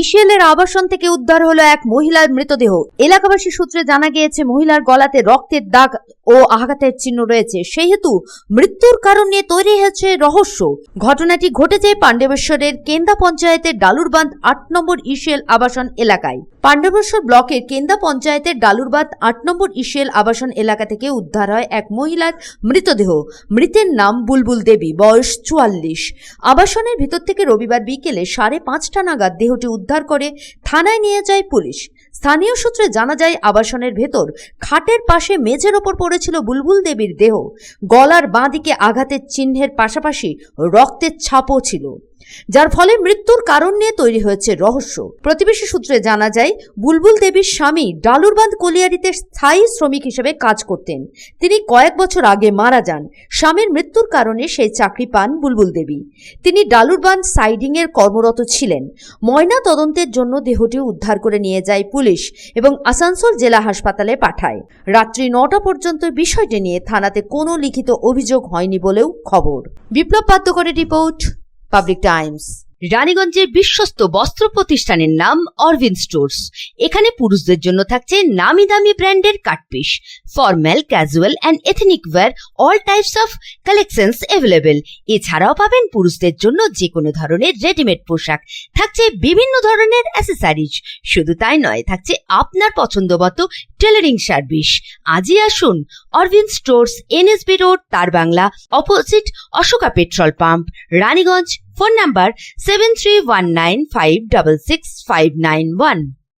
ECL এর আবাসন থেকে উদ্ধার হলো এক মহিলার মৃতদেহ। এলাকাবাসী সূত্রে জানা গিয়েছে, মহিলার গলাতে রক্তের দাগ ও আঘাতের চিহ্ন রয়েছে। সেই হেতু মৃত্যুর কারণ নিয়ে তৈরি হয়েছে রহস্য। ঘটনাটি ঘটেছে পাণ্ডবেশ্বরের কেন্দা পঞ্চায়েতের ডালুরবাঁধ আট নম্বর ইসিএল আবাসন এলাকায়। পাণ্ডবেশ্বর ব্লকের কেন্দা পঞ্চায়েতের ডালুরবাঁধ আট নম্বর ইসিএল আবাসন এলাকা থেকে উদ্ধার হয় এক মহিলার মৃতদেহ। মৃতের নাম বুলবুল দেবী, বয়স চুয়াল্লিশ। আবাসনের ভিতর থেকে রবিবার বিকেলে সাড়ে পাঁচটা নাগাদ দেহটি উদ্ধার করে থানায় নিয়ে যায় পুলিশ। স্থানীয় সূত্রে জানা যায়, আবাসনের ভেতর খাটের পাশে মেঝের ওপর পড়েছিল বুলবুল দেবীর দেহ। গলার বাঁদিকে আঘাতের চিহ্নের পাশাপাশি রক্তের ছাপও ছিল। যার ফলে মৃত্যুর কারণ নিয়ে তৈরি হয়েছে রহস্য। প্রতিবেশী সূত্রে জানা যায়, বুলবুল দেবীর স্বামী ডালুরবাঁধ কলিয়ারিতে স্থায়ী শ্রমিক হিসেবে কাজ করতেন। তিনি কয়েক বছর আগে মারা যান। স্বামীর মৃত্যুর কারণে সেই চাকরি পান বুলবুল দেবী। তিনি ডালুরবাঁধ সাইডিং এর কর্মরত ছিলেন। ময়না তদন্তের জন্য দেহটি উদ্ধার করে নিয়ে যায় পুলিশ এবং আসানসোল জেলা হাসপাতালে পাঠায়। রাত্রি নটা পর্যন্ত বিষয়টি নিয়ে থানাতে কোনো লিখিত অভিযোগ হয়নি বলেও খবর। বিপ্লব পাত্রকরের রিপোর্ট পাবলিক টাইমস রানীগঞ্জের বিশ্বস্ত বস্ত্র প্রতিষ্ঠানের নাম অরবিন্দ স্টোর্স। এখানে পুরুষদের জন্য থাকছে নামি দামি ব্র্যান্ডের cut piece formal casual and ethnic wear all types of collections available এছাড়াও পাবেন পুরুষদের জন্য যে কোনো ধরনের রেডিমেড পোশাক। থাকছে বিভিন্ন ধরনের অ্যাসেসারিজ শুধু তাই নয়, থাকছে আপনার পছন্দ মতো টেলারিং সার্ভিস আজই আসুন Aurobindo stores, NSB road, Tarbangla opposite Ashoka petrol pump, Raniganj phone number seven three one nine five double six five nine one